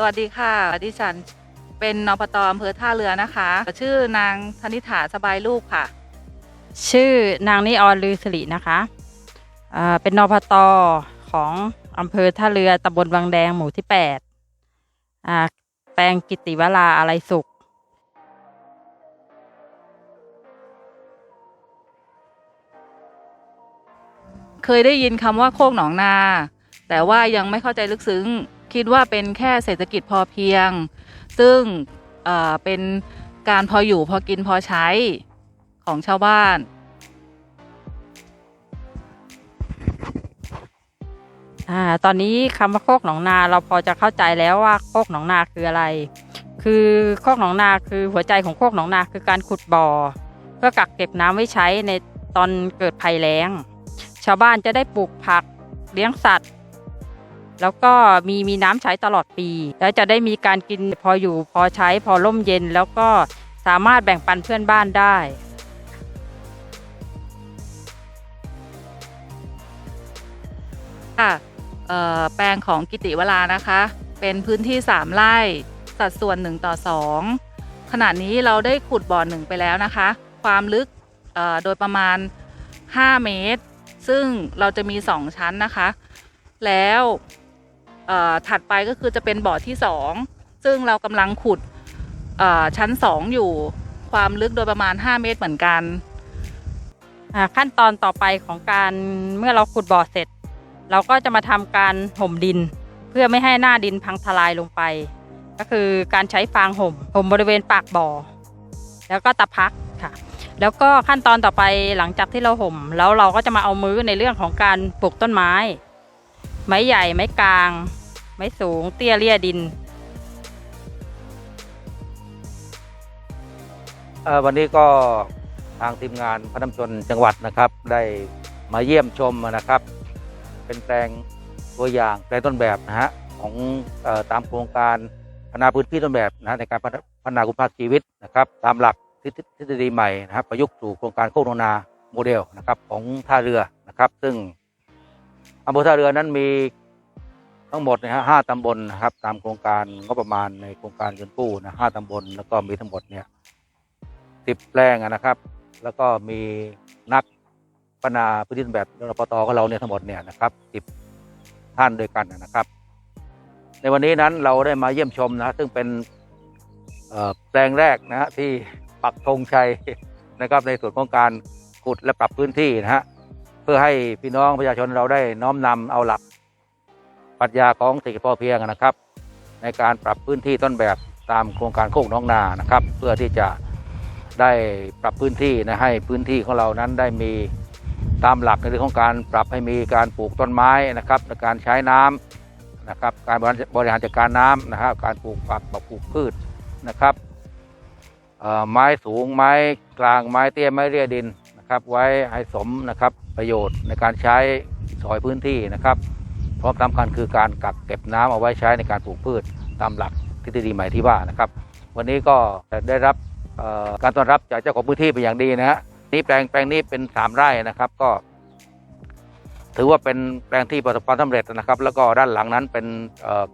สวัสดีค่ะ ดิฉันเป็นนปตอำเภอท่าเรือนะคะ ชื่อนางธนิฐาสบายลูกค่ะ ชื่อนางนิออนลือสิรินะคะเป็นนพตของอำเภอท่าเรือตำบลวังแดงหมู่ที่แปดแปลงกิติวราอะไรสุข เคยได้ยินคำว่าโคกหนองนา แต่ว่ายังไม่เข้าใจลึกซึ้ง คิดว่าเป็นแค่เศรษฐกิจพอเพียง ซึ่งเเป็นการพออยู่พอกินพอใช้ของชาวบ้านอ่าตอนนี้คำว่าโคกหนองนาเราพอจะเข้าใจแล้วว่าโคกหนองนาคืออะไร คือโคกหนองนาคือหัวใจของโคกหนองนาคือการขุดบ่อ เพื่อกักเก็บน้ำไว้ใช้ในตอนเกิดภัยแล้ง ชาวบ้านจะได้ปลูกผักเลี้ยงสัตว์ แล้วก็มีมีน้ำใช้ตลอดปี แล้วจะได้มีการกินพออยู่พอใช้พอร่มเย็น แล้วก็สามารถแบ่งปันเพื่อนบ้านได้ค่ะแปลงของกิติวรานะคะ เป็นพื้นที่ 3 ไร่ สัดส่วน 1 ต่อ 2 ขณะนี้เราได้ขุดบ่อหนึ่งไปแล้วนะคะ ความลึกโดยประมาณ 5 เมตร ซึ่งเราจะมี 2 ชั้นนะคะ แล้ว ถัดไปก็คือจะเป็นบ่อที่ 2 ซึ่งเรากำลังขุดชั้น 2 อยู่ความลึกโดยประมาณ 5 เมตรเหมือนกัน ขั้นตอนต่อไปของการเมื่อเราขุดบ่อเสร็จ เราก็จะมาทำการห่มดิน เพื่อไม่ให้หน้าดินพังทลายลงไป ก็คือการใช้ฟางห่มห่มบริเวณปากบ่อ แล้วก็ตะพักค่ะ แล้วก็ขั้นตอนต่อไปหลังจากที่เราห่ม แล้วเราก็จะมาเอามือในเรื่องของการปลูกต้นไม้ ไม้ใหญ่ไม้กลาง ไม้สูงเตี้ยเลี่ยดินวันนี้ก็ทางทีมงานพระน้ำชนจังหวัดนะครับ ได้มาเยี่ยมชมนะครับ เป็นแปลงตัวอย่างแปลงต้นแบบนะฮะของออตามโครงการพัฒนาพื้นที่ต้นแบบนะในการพัฒนาคุณภาพชีวิตนะครับ ตามหลักทฤษฎีใหม่นะครับ ประยุกต์สู่โครงการโคกโนนาโมเดลนะครับของท่าเรือนะครับ ซึ่งอำเภอท่าเรือนั้นมี ทั้งหมดนะฮะห้าตำบลนะครับ ตามโครงการงบประมาณในโครงการเงินกู้นะห้าตำบลแล้วก็มีทั้งหมดเนี่ยสิบแปลงนะครับ แล้วก็มีนักพนาพื้นที่แบบรปตของเราเนี่ยทั้งหมดเนี่ยนะครับสิบท่านด้วยกันนะครับ ในวันนี้นั้นเราได้มาเยี่ยมชมนะซึ่งเป็นแปลงแรกนะฮะที่ปักธงชัยนะครับในส่วนของการขุดและปรับพื้นที่นะฮะเพื่อให้พี่น้องประชาชนเราได้น้อมนำเอาหลัก ปรัชญาของเศรษฐกิจพอเพียงนะครับ ในการปรับพื้นที่ต้นแบบตามโครงการโคกน้องนานะครับ เพื่อที่จะได้ปรับพื้นที่นะให้พื้นที่ของเรานั้นได้มีตามหลักในเรื่องของการปรับให้มีการปลูกต้นไม้นะครับในการใช้น้ำนะครับ การบริหารจัดการน้ำนะครับ การปลูกผักปลูกพืชนะครับไม้สูงไม้กลางไม้เตี้ยไม้เรียดินนะครับ ไว้ให้สมนะครับประโยชน์ในการใช้สอยพื้นที่นะครับ พร้อมสำคัญคือการกักเก็บน้ำเอาไว้ใช้ในการปลูกพืชตามหลักทฤษฎีใหม่ที่ว่านะครับ วันนี้ก็ได้รับการต้อนรับจากเจ้าของพื้นที่เป็นอย่างดีนะฮะนี่แปลงแปลงนี้เป็นสามไร่นะครับก็ ถือว่าเป็นแปลงที่ประสบความสำเร็จนะครับ แล้วก็ด้านหลังนั้นเป็น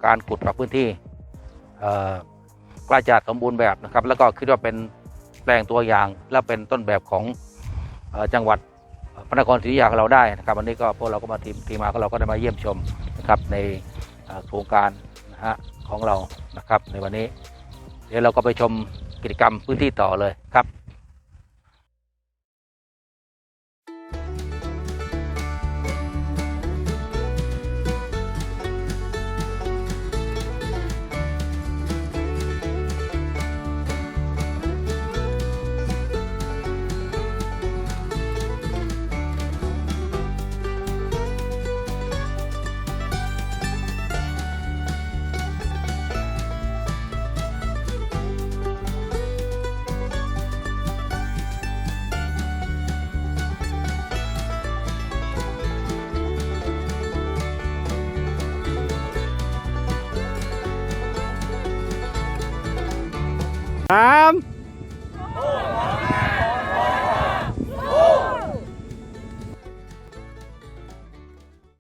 การขุดปรับพื้นที่กล้จะสมบูรณ์แบบนะครับ แล้วก็คิดว่าเป็นแปลงตัวอย่างและเป็นต้นแบบของอจังหวัด พระนครศรีอยุธยาของเราได้นะครับวันนี้ก็พวกเราก็มาทีมทีมมาของเราก็ได้มาเยี่ยมชมนะครับในโครงการนะฮะของเรานะครับในวันนี้ เดี๋ยวเราก็ไปชมกิจกรรมพื้นที่ต่อเลยครับ สาม